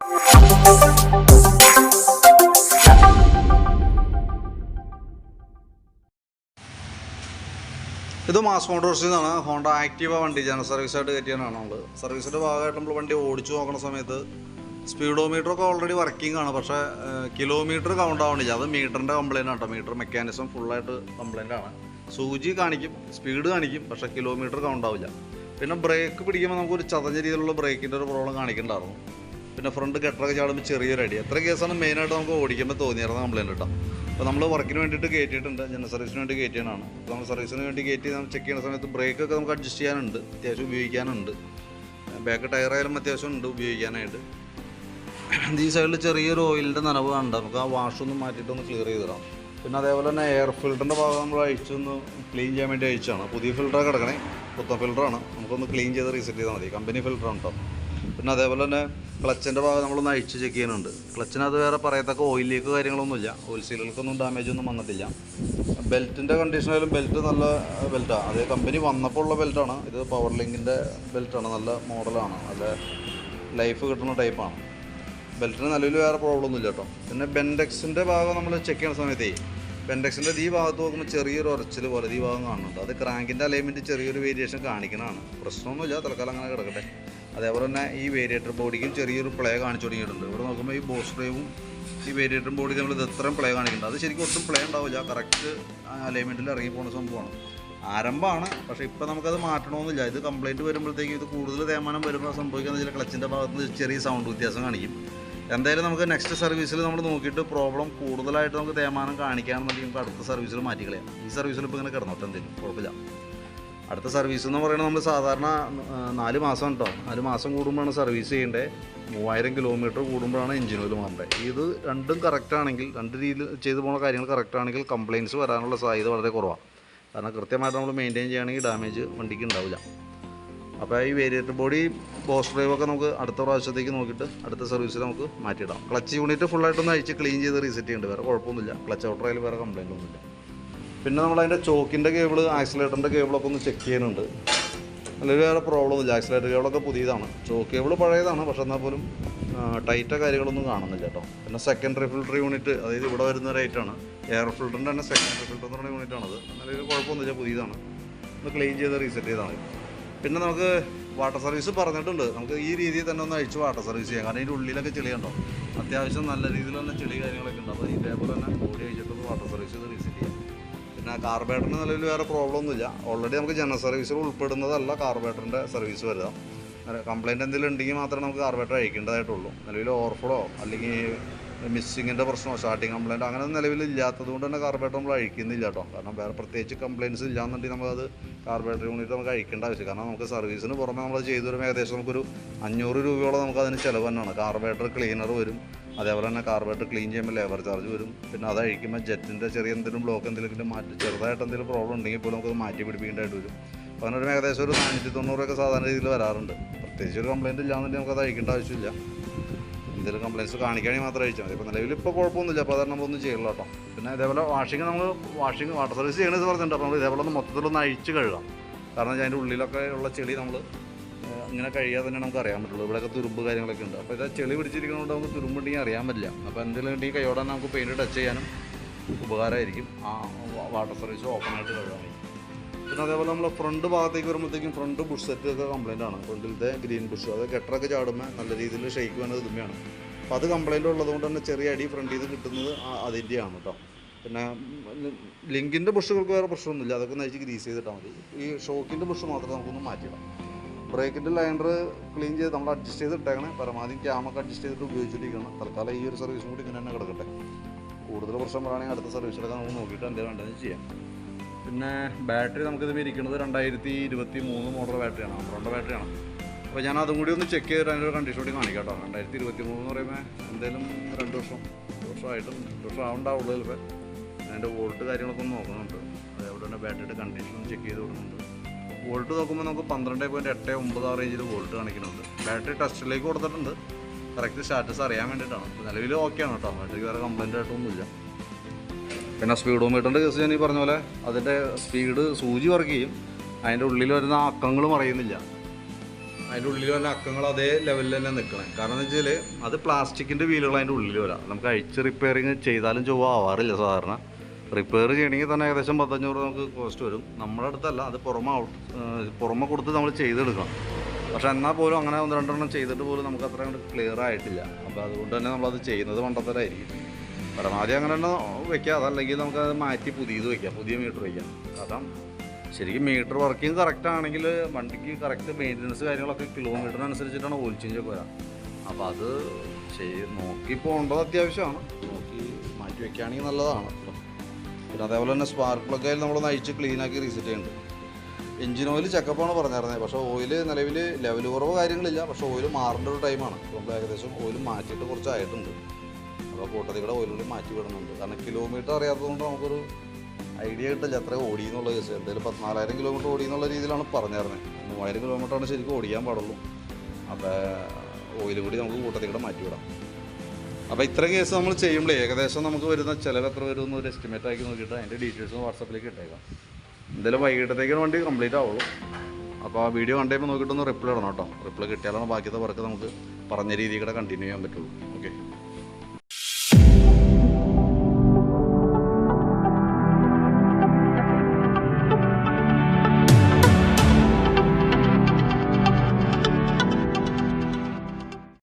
ഇത് മാസ് മോട്ടോഴ്സിൽ നിന്നാണ് ഹോണ്ട ആക്റ്റീവ വണ്ടി ജന സർവീസായിട്ട് കയറ്റിയാണ് നമ്മൾ സർവീസിന്റെ ഭാഗമായിട്ട് നമ്മൾ വണ്ടി ഓടിച്ചു നോക്കുന്ന സമയത്ത് സ്പീഡോമീറ്റർ ഒക്കെ ഓൾറെഡി വർക്കിംഗ് ആണ്. പക്ഷേ കിലോമീറ്റർ കൗണ്ട് ആവണില്ല. അത് മീറ്ററിന്റെ കംപ്ലൈന്റ് കേട്ടോ മീറ്റർ മെക്കാനിസം ഫുള്ളായിട്ട് കംപ്ലൈന്റ് ആണ്. സൂചി കാണിക്കും സ്പീഡ് കാണിക്കും പക്ഷേ കിലോമീറ്റർ കൗണ്ട് ആവില്ല. പിന്നെ ബ്രേക്ക് പിടിക്കുമ്പോൾ നമുക്കൊരു ചതഞ്ഞ രീതിയിലുള്ള ബ്രേക്കിന്റെ ഒരു പ്രോബ്ലം കാണിക്കുന്നുണ്ടായിരുന്നു പിന്നെ ഫ്രണ്ട് ഗട്ടറൊക്കെ ചാടുമ്പോൾ ചെറിയൊരു അടി. എത്ര കേസാണ് മെയിനായിട്ട് നമുക്ക് ഓടിക്കുമ്പോൾ തോന്നിയിരുന്ന കംപ്ലൈന്റ് കേട്ടോ അപ്പോൾ നമ്മൾ വർക്കിന് വേണ്ടിയിട്ട് കയറ്റിയിട്ടുണ്ട് ജനറൽ സർവീസിന് വേണ്ടി കയറ്റിയതാണ് അപ്പോൾ നമ്മൾ സർവീസിന് വേണ്ടി കയറ്റി നമ്മൾ ചെക്ക് ചെയ്യുന്ന സമയത്ത് ബ്രേക്കൊക്കെ നമുക്ക് അഡ്ജസ്റ്റ് ചെയ്യാനുണ്ട്. അത്യാവശ്യം ഉപയോഗിക്കാനുണ്ട്. ബാക്ക് ടയറായാലും അത്യാവശ്യം ഉണ്ട് ഉപയോഗിക്കാനായിട്ട്. ഈ സൈഡിൽ ചെറിയൊരു ഓയിലിന്റെ നനവ് കണ്ട നമുക്ക് ആ വാഷൊന്ന് മാറ്റിയിട്ടൊന്ന് ക്ലിയർ ചെയ്തിടാം പിന്നെ അതേപോലെ തന്നെ എയർ ഫിൽറ്ററിന്റെ ഭാഗം നമ്മൾ അഴിച്ചൊന്ന് ക്ലീൻ ചെയ്യാൻ വേണ്ടി അയച്ചാണ് പുതിയ ഫിൽറ്ററൊക്കെ കിടക്കണേ. പുത്തൻ ഫിൽറ്ററാണ് നമുക്കൊന്ന് ക്ലീൻ ചെയ്ത് റീസെറ്റ് ചെയ്താൽ മതി. കമ്പനി ഫിൽറ്ററാണ് കേട്ടോ പിന്നെ അതേപോലെ തന്നെ ക്ലച്ചിന്റെ ഭാഗം നമ്മളൊന്ന് അഴിച്ച് ചെക്ക് ചെയ്യുന്നുണ്ട്. ക്ലച്ചിനകത്ത് വേറെ പറയത്തക്ക ഓയിൽ ലീക്ക് കാര്യങ്ങളൊന്നുമില്ല. ഓയിൽ സീലുകൾക്കൊന്നും ഡാമേജ് ഒന്നും വന്നിട്ടില്ല. ബെൽറ്റിന്റെ കണ്ടീഷനായാലും ബെൽറ്റ് നല്ല ബെൽറ്റാണ് അതേ കമ്പനി വന്നപ്പോൾ ഉള്ള ബെൽറ്റാണ് ഇത് പവർ ലിങ്കിന്റെ ബെൽറ്റാണ് നല്ല മോഡലാണ് നല്ല ലൈഫ് കിട്ടുന്ന ടൈപ്പാണ് ബെൽറ്റിന് നിലവിൽ വേറെ പ്രോബ്ലം ഒന്നുമില്ല കേട്ടോ പിന്നെ ബെൻഡെക്സിന്റെ ഭാഗം നമ്മൾ ചെക്ക് ചെയ്യുന്ന സമയത്തേ ബെൻഡെക്സിന്റെ ഈ ഭാഗത്ത് നോക്കുമ്പോൾ ചെറിയൊരു ഉറച്ചിൽ പോലെ ഈ ഭാഗം കാണുന്നുണ്ട്. അത് ക്രാങ്കിന്റെ അലൈൻമെന്റ് ചെറിയൊരു വേരിയേഷൻ കാണിക്കുന്നതാണ് പ്രശ്നമൊന്നുമില്ല തൽക്കാലം അങ്ങനെ കിടക്കട്ടെ. അതേപോലെ തന്നെ ഈ വേരിയേറ്റർ ബോഡിക്കും ചെറിയൊരു പ്ലേ കാണിച്ചു തുടങ്ങിയിട്ടുണ്ട്. ഇവിടെ നോക്കുമ്പോൾ ഈ ബോസ് ഡ്രൈവും ഈ വേരിയേറ്റർ ബോഡി നമ്മൾ ഇത് ഇത്രയും പ്ലേ കാണിക്കുന്നുണ്ട്. അത് ശരിക്കും ഒട്ടും പ്ലേ ഉണ്ടാവില്ല. കറക്റ്റ് അലൈൻമെന്റിൽ ഇറങ്ങി പോകുന്ന സംഭവമാണ്. ആരംഭമാണ് പക്ഷേ ഇപ്പോൾ നമുക്കത് മാറ്റണമെന്നില്ല ഇത് കംപ്ലൈന്റ് വരുമ്പോഴത്തേക്കും ഇത് കൂടുതൽ തേമാനം വരുമ്പോൾ സംഭവിക്കുന്ന ചില ക്ലച്ചിന്റെ ഭാഗത്ത് ചെറിയ സൗണ്ട് വ്യത്യാസം കാണിക്കും. എന്തായാലും നമുക്ക് നെക്സ്റ്റ് സർവീസിൽ നമ്മൾ നോക്കിയിട്ട് പ്രോബ്ലം കൂടുതലായിട്ട് നമുക്ക് തേമാനം കാണിക്കുകയാണെന്നുണ്ടെങ്കിൽ നമുക്ക് അടുത്ത സർവീസിൽ മാറ്റിക്കളയാം ഈ സർവീസിൽ ഇപ്പോൾ ഇങ്ങനെ കിടന്നോട്ടെ എന്തെങ്കിലും കുഴപ്പമില്ല. അടുത്ത സർവീസ് എന്ന് പറയുന്നത് നമ്മൾ സാധാരണ നാല് മാസം കേട്ടോ നാല് മാസം കൂടുമ്പോഴാണ് സർവീസ് ചെയ്യേണ്ടത് മൂവായിരം കിലോമീറ്റർ കൂടുമ്പോഴാണ് എഞ്ചിൻ ഓയിൽ മാറേണ്ടത് ഇത് രണ്ടും കറക്റ്റ് ആണെങ്കിൽ രണ്ട് രീതിയിൽ ചെയ്തു പോകുന്ന കാര്യങ്ങൾ കറക്റ്റ് ആണെങ്കിൽ കംപ്ലയിന്റ്സ് വരാനുള്ള സാധ്യത വളരെ കുറവാണ് കാരണം കൃത്യമായിട്ട് നമ്മൾ മെയിന്റെയിൻ ചെയ്യുകയാണെങ്കിൽ ഡാമേജ് വണ്ടിക്ക് ഉണ്ടാവില്ല. അപ്പോൾ ഈ വേരിയേറ്റർ ബോഡി ബോസ് ഡ്രൈവ് ഒക്കെ നമുക്ക് അടുത്ത പ്രാവശ്യത്തേക്ക് നോക്കിയിട്ട് അടുത്ത സർവീസിൽ നമുക്ക് മാറ്റിയിടാം. ക്ലച്ച് യൂണിറ്റ് ഫുള്ളായിട്ടൊന്ന് അഴിച്ച് ക്ലീൻ ചെയ്ത് റീസെറ്റ് ചെയ്യുന്നുണ്ട് വേറെ കുഴപ്പമൊന്നുമില്ല. ക്ലച്ച് ഔട്ടർ ആയാലും വേറെ കംപ്ലൈന്റ് ഒന്നുമില്ല. പിന്നെ നമ്മൾ അതിന്റെ ചോക്കിന്റെ കേബിൾ ആക്സിലേറ്ററിന്റെ കേബിളൊക്കെ ഒന്ന് ചെക്ക് ചെയ്യുന്നുണ്ട്. അല്ലെങ്കിൽ വേറെ പ്രോബ്ലം ഒന്നുമില്ല. ആക്സിലേറ്റർ കേബിളൊക്കെ പുതിയതാണ്. ചോക്ക് കേബിൾ പഴയതാണ്. പക്ഷെ എന്നാൽ പോലും ടൈറ്റോ കാര്യങ്ങളൊന്നും കാണുന്നില്ല കേട്ടോ. പിന്നെ സെക്കൻഡറി ഫിൽറ്റർ യൂണിറ്റ് അതായത് ഇവിടെ വരുന്ന റേറ്റാണ് എയർ ഫിൽറ്ററിന്റെ തന്നെ സെക്കൻഡറി ഫിൽറ്റർ എന്ന് പറയുന്ന യൂണിറ്റാണത് എന്നാലും കുഴപ്പമൊന്നുമില്ല. പുതിയതാണ്. ഒന്ന് ക്ലീൻ ചെയ്ത് റീസെറ്റ് ചെയ്താൽ മതി. പിന്നെ നമുക്ക് വാട്ടർ സർവീസ് പറഞ്ഞിട്ടുണ്ട്. നമുക്ക് ഈ രീതിയിൽ തന്നെ ഒന്ന് അഴിച്ച് വാട്ടർ സർവീസ് ചെയ്യാം. കാരണം ഇതിന്റെ ഉള്ളിലൊക്കെ ചെളി ഉണ്ടോ അത്യാവശ്യം നല്ല രീതിയിലുള്ള ചെളി കാര്യങ്ങളൊക്കെ ഉണ്ട്. അപ്പോൾ ഈ പേപ്പർ തന്നെ ബോഡി അഴിച്ചിട്ട് വാട്ടർ സർവീസ് ചെയ്ത് റീസെറ്റ് ചെയ്യാം. പിന്നെ കാർബേറ്ററിന് നിലവിൽ വേറെ പ്രോബ്ലം ഒന്നുമില്ല. ഓൾറെഡി നമുക്ക് ജനറൽ സർവീസിൽ ഉൾപ്പെടുന്നതല്ല കാർബേറ്ററിന്റെ സർവീസ് വരിക. കംപ്ലൈന്റ് എന്തെങ്കിലും ഉണ്ടെങ്കിൽ മാത്രമേ നമുക്ക് കാർബേറ്റർ അയക്കേണ്ടതായിട്ടുള്ളൂ. നിലവിൽ ഓവർഫ്ലോ അല്ലെങ്കിൽ മിസ്സിങ്ങിന്റെ പ്രശ്നമോ സ്റ്റാർട്ടിങ് കംപ്ലയിന്റ് അങ്ങനെ നിലവിൽ ഇല്ലാത്തത് കൊണ്ട് തന്നെ കാർബേറ്റർ നമ്മൾ അഴിക്കുന്നില്ല കേട്ടോ. കാരണം വേറെ പ്രത്യേകിച്ച് കംപ്ലയിൻസ് ഇല്ലാന്നുണ്ടെങ്കിൽ നമുക്കത് കാർബേറ്റർ യൂണിറ്റ് നമുക്ക് അഴിക്കേണ്ട ആവശ്യം കാരണം നമുക്ക് സർവീസിന് പുറമെ നമ്മൾ ചെയ്തു വരുമ്പോൾ ഏകദേശം നമുക്കൊരു അഞ്ഞൂറ് രൂപയോളം നമുക്ക് അതിന് ചിലവ് തന്നെയാണ്. കാർബേറ്റർ ക്ലീനർ വരും അതേപോലെ തന്നെ കാർബേറ്റർ ക്ലീൻ ചെയ്യുമ്പോൾ ലേബർ ചാർജ് വരും. പിന്നെ അത് അഴിക്കുമ്പോൾ ജെറ്റിന്റെ ചെറിയ എന്തെങ്കിലും ബ്ലോക്ക് എന്തെങ്കിലും മാറ്റി ചെറുതായിട്ട് എന്തെങ്കിലും പ്രോബ്ലം ഉണ്ടെങ്കിൽ പോലും നമുക്ക് മാറ്റി പിടിപ്പിക്കേണ്ടതായിട്ട് വരും. അപ്പോൾ അങ്ങനെ ഒരു ഏകദേശം ഒരു നാനൂറ്റി തൊണ്ണൂറൊക്കെ സാധാരണ രീതിയിൽ വരാറുണ്ട്. പ്രത്യേകിച്ച് ഒരു കംപ്ലയിന്റ് ഇല്ലാന്നുണ്ടെങ്കിൽ നമുക്കത് അഴിക്കേണ്ട ആവശ്യമില്ല. എന്തെങ്കിലും കംപ്ലയിൻസ് കാണിക്കുകയാണെങ്കിൽ മാത്രം അയച്ചാൽ മതി. ഇപ്പോൾ നിലവിൽ ഇപ്പോൾ കുഴപ്പമൊന്നുമില്ല. അപ്പോൾ അതാണ് നമ്മളൊന്നും ചെയ്യില്ല കേട്ടോ. പിന്നെ ഇതേപോലെ വാഷിംഗ് നമ്മൾ വാഷിംഗ് വാട്ടർ സർവീസ് ചെയ്യണമെന്ന് പറഞ്ഞിട്ടുണ്ട് അപ്പോൾ നമ്മൾ ഇതേപോലെ ഒന്ന് മൊത്തത്തിലൊന്ന് അഴിച്ച് കഴുകാം. കാരണം അതിന്റെ ഉള്ളിലൊക്കെ ഉള്ള ചെളി നമ്മൾ ഇങ്ങനെ കഴിയാതെ തന്നെ നമുക്ക് അറിയാൻ പറ്റുള്ളൂ. ഇവിടെയൊക്കെ തുരുമ്പ് കാര്യങ്ങളൊക്കെ ഉണ്ട്. അപ്പോൾ ഇത് ചെളി പിടിച്ചിരിക്കുന്നതുകൊണ്ട് നമുക്ക് തുരുമ്പുണ്ടെങ്കിൽ അറിയാൻ പറ്റില്ല. അപ്പോൾ എന്തെങ്കിലും ഉണ്ടെങ്കിൽ കൈയോടെ നമുക്ക് പെയിന്റ് ടച്ച് ചെയ്യാനും ഉപകാരമായിരിക്കും. ആ വാട്ടർ സർവീസ് ഓപ്പൺ ആയിട്ട് കഴുകാൻ പിന്നെ അതേപോലെ നമ്മൾ ഫ്രണ്ട് ഭാഗത്തേക്ക് വരുമ്പോഴത്തേക്കും ഫ്രണ്ട് ബുഷ് സെറ്റ് ഒക്കെ കംപ്ലൈന്റ് ആണ്. ഫ്രണ്ടിലത്തെ ഗ്രീൻ ബുഷ് അത് ഗട്ടറൊക്കെ ചാടുമ്പോൾ നല്ല രീതിയിൽ ഷെയ്ക്ക് വേണ്ടത് ഇതുമ്മയാണ്. അപ്പോൾ അത് കംപ്ലൈന്റ് ഉള്ളതുകൊണ്ട് തന്നെ ചെറിയ അടി ഫ്രണ്ട് നിന്ന് കിട്ടുന്നത് അതിന്റെയാണ് കേട്ടോ പിന്നെ ലിങ്കിന്റെ ബുഷുകൾക്ക് വേറെ പ്രശ്നമൊന്നുമില്ല. അതൊക്കെ നയിച്ച് ഗ്രീസ് ചെയ്തിട്ടാൽ മതി. ഈ ഷോക്കിന്റെ ബുഷ് മാത്രം നമുക്കൊന്ന് മാറ്റിയിടാം. ബ്രേക്കിന്റെ ലൈനർ ക്ലീൻ ചെയ്ത് നമ്മൾ അഡ്ജസ്റ്റ് ചെയ്തിട്ടേക്കണേ. പരമാവധി ക്യാമൊക്കെ അഡ്ജസ്റ്റ് ചെയ്തിട്ട് ഉപയോഗിച്ചിട്ടിരിക്കണം. തൽക്കാലം ഈ ഒരു സർവീസും കൂടി ഇങ്ങനെ തന്നെ കിടക്കട്ടെ. കൂടുതൽ പ്രശ്നം പറയുകയാണെങ്കിൽ അടുത്ത സർവീസിലൊക്കെ നമുക്ക് നോക്കിയിട്ട് എന്തെങ്കിലും വേണ്ടതെന്ന് ചെയ്യാം. പിന്നെ ബാറ്ററി നമുക്കിത് ഇരിക്കുന്നത് രണ്ടായിരത്തി ഇരുപത്തി മൂന്ന് മോഡൽ ബാറ്ററിയാണ് അമ്പറോണ്ട ബാറ്ററിയാണ്. അപ്പോൾ ഞാൻ അതും കൂടി ഒന്ന് ചെക്ക് ചെയ്തിട്ട് അതിന്റെ കണ്ടീഷൻ കൂടി കാണിക്കാം കേട്ടോ. രണ്ടായിരത്തി ഇരുപത്തി മൂന്ന് എന്ന് പറയുമ്പോൾ എന്തായാലും രണ്ട് വർഷം വർഷമായിട്ടും രണ്ട് വർഷം ആവുണ്ടാവുള്ളൂ ചിലപ്പോൾ അതിന്റെ വോൾട്ട് കാര്യങ്ങളൊക്കെ ഒന്ന് നോക്കുന്നുണ്ട്. അതേപോലെ തന്നെ ബാറ്ററിയുടെ കണ്ടീഷൻ ഒന്ന് ചെക്ക് ചെയ്ത് കൊടുക്കുന്നുണ്ട് വോൾട്ട് നോക്കുമ്പോൾ നമുക്ക് പന്ത്രണ്ട് പോയിന്റ് എട്ട് ഒമ്പത് ആ റേഞ്ചിൽ വോൾട്ട് കാണിക്കുന്നുണ്ട്. ബാറ്ററി ടെസ്റ്റിലേക്ക് കൊടുത്തിട്ടുണ്ട്. കറക്റ്റ് സ്റ്റാറ്റസ് അറിയാൻ വേണ്ടിയിട്ടാണ്. നിലവിൽ ഓക്കെയാണ് കേട്ടോ. ബാറ്ററിക്ക് വേറെ കംപ്ലൈന്റ് ആയിട്ടൊന്നുമില്ല. പിന്നെ സ്പീഡോമീറ്ററിന്റെ കേസ് ഞാൻ ഈ പറഞ്ഞ പോലെ. അതിന്റെ സ്പീഡ് സൂചി വർക്ക് ചെയ്യും. അതിന്റെ ഉള്ളിൽ വരുന്ന അക്കങ്ങൾ മറയുന്നില്ല. അതിന്റെ ഉള്ളിൽ വരുന്ന അക്കങ്ങൾ അതേ ലെവലിൽ തന്നെ നിൽക്കണം കാരണം എന്ന് വെച്ചാൽ അത് പ്ലാസ്റ്റിക്കിന്റെ വീലുകൾ അതിന്റെ ഉള്ളിൽ വരാം. നമുക്ക് അഴിച്ച് റിപ്പയറിങ് ചെയ്താലും ചൊവ്വ ആവാറില്ല സാധാരണ. റിപ്പയർ ചെയ്യണമെങ്കിൽ തന്നെ ഏകദേശം പത്തഞ്ഞൂറ് നമുക്ക് കോസ്റ്റ് വരും. നമ്മുടെ അടുത്തല്ല അത് പുറമെ പുറമെ കൊടുത്ത് നമ്മൾ ചെയ്തെടുക്കണം. പക്ഷെ എന്നാൽ പോലും അങ്ങനെ ഒന്ന് രണ്ടെണ്ണം ചെയ്തിട്ട് പോലും നമുക്ക് അത്ര ക്ലിയർ ആയിട്ടില്ല. അപ്പോൾ അതുകൊണ്ട് തന്നെ നമ്മളത് ചെയ്യുന്നത് മണ്ടത്തരായിരിക്കും പരമാവധി അങ്ങനെ തന്നെ വെക്കാം. അതല്ലെങ്കിൽ നമുക്ക് അത് മാറ്റി പുതിയത് വെക്കാം. പുതിയ മീറ്റർ വയ്ക്കാം കാരണം ശരിക്കും മീറ്റർ വർക്കിംഗ് കറക്റ്റ് ആണെങ്കിൽ വണ്ടിക്ക് കറക്റ്റ് മെയിന്റനൻസ് കാര്യങ്ങളൊക്കെ കിലോമീറ്ററിനനുസരിച്ചിട്ടാണ് ഓയിൽ ചേഞ്ച് ഒക്കെ വരാം. അപ്പോൾ അത് ചെയ്ത് നോക്കി പോകേണ്ടത് അത്യാവശ്യമാണ്. നോക്കി മാറ്റി വെക്കുകയാണെങ്കിൽ നല്ലതാണ്. പിന്നെ അതേപോലെ തന്നെ സ്പാർക്ക് പ്ലഗ് ആയാലും നമ്മൾ നയിച്ച് ക്ലീനാക്കി റീസെറ്റ് ചെയ്യുന്നുണ്ട് എഞ്ചിൻ ഓയിൽ ചെക്കപ്പാണ് പറഞ്ഞിരുന്നത് പക്ഷേ ഓയിൽ നിലവിൽ ലെവൽ കുറവ് കാര്യങ്ങളില്ല. പക്ഷേ ഓയിൽ മാറേണ്ട ഒരു ടൈമാണ് നമ്മൾ ഏകദേശം ഓയിൽ മാറ്റിയിട്ട് കുറച്ചായിട്ടുണ്ട് അപ്പോൾ കൂട്ടത്തിൽ കൂടെ ഓയിൽ മാറ്റി വിടുന്നുണ്ട്. കാരണം കിലോമീറ്റർ അറിയാത്തതുകൊണ്ട് നമുക്കൊരു ഐഡിയ കിട്ടില്ല. എത്ര ഓടി എന്നുള്ള കേസ്. എന്തായാലും പതിനാലായിരം കിലോമീറ്റർ ഓടി എന്നുള്ള രീതിയിലാണ് പറഞ്ഞിരുന്നത് മൂവായിരം കിലോമീറ്ററാണ് ശരിക്കും ഓടിക്കാൻ പാടുള്ളൂ. അപ്പോൾ ഓയിൽ കൂടി നമുക്ക് കൂട്ടത്തിൽ കൂടെ മാറ്റി വിടാം. അപ്പോൾ ഇത്ര കേസ് നമ്മൾ ചെയ്യുമ്പോൾ ഏകദേശം നമുക്ക് വരുന്ന ചിലവ് എത്ര വരും എന്നൊരു എസ്റ്റിമേറ്റ് ആക്കി നോക്കിയിട്ട് അതിന്റെ ഡീറ്റെയിൽസ് വാട്സപ്പിലേക്ക് ഇട്ടേക്കാം. എന്തായാലും വൈകിട്ടത്തേക്കാണ് വണ്ടി കംപ്ലീറ്റ് ആവുള്ളൂ. അപ്പോൾ ആ വീഡിയോ കണ്ടപ്പോൾ നോക്കിയിട്ടൊന്ന് റിപ്ലൈ ഇടണം കേട്ടോ. റിപ്ലൈ കിട്ടിയാലാണ് ബാക്കിയത്തെ വർക്ക് നമുക്ക് പറഞ്ഞ രീതിയിൽ കൂടെ കണ്ടിന്യൂ ചെയ്യാൻ പറ്റുള്ളൂ.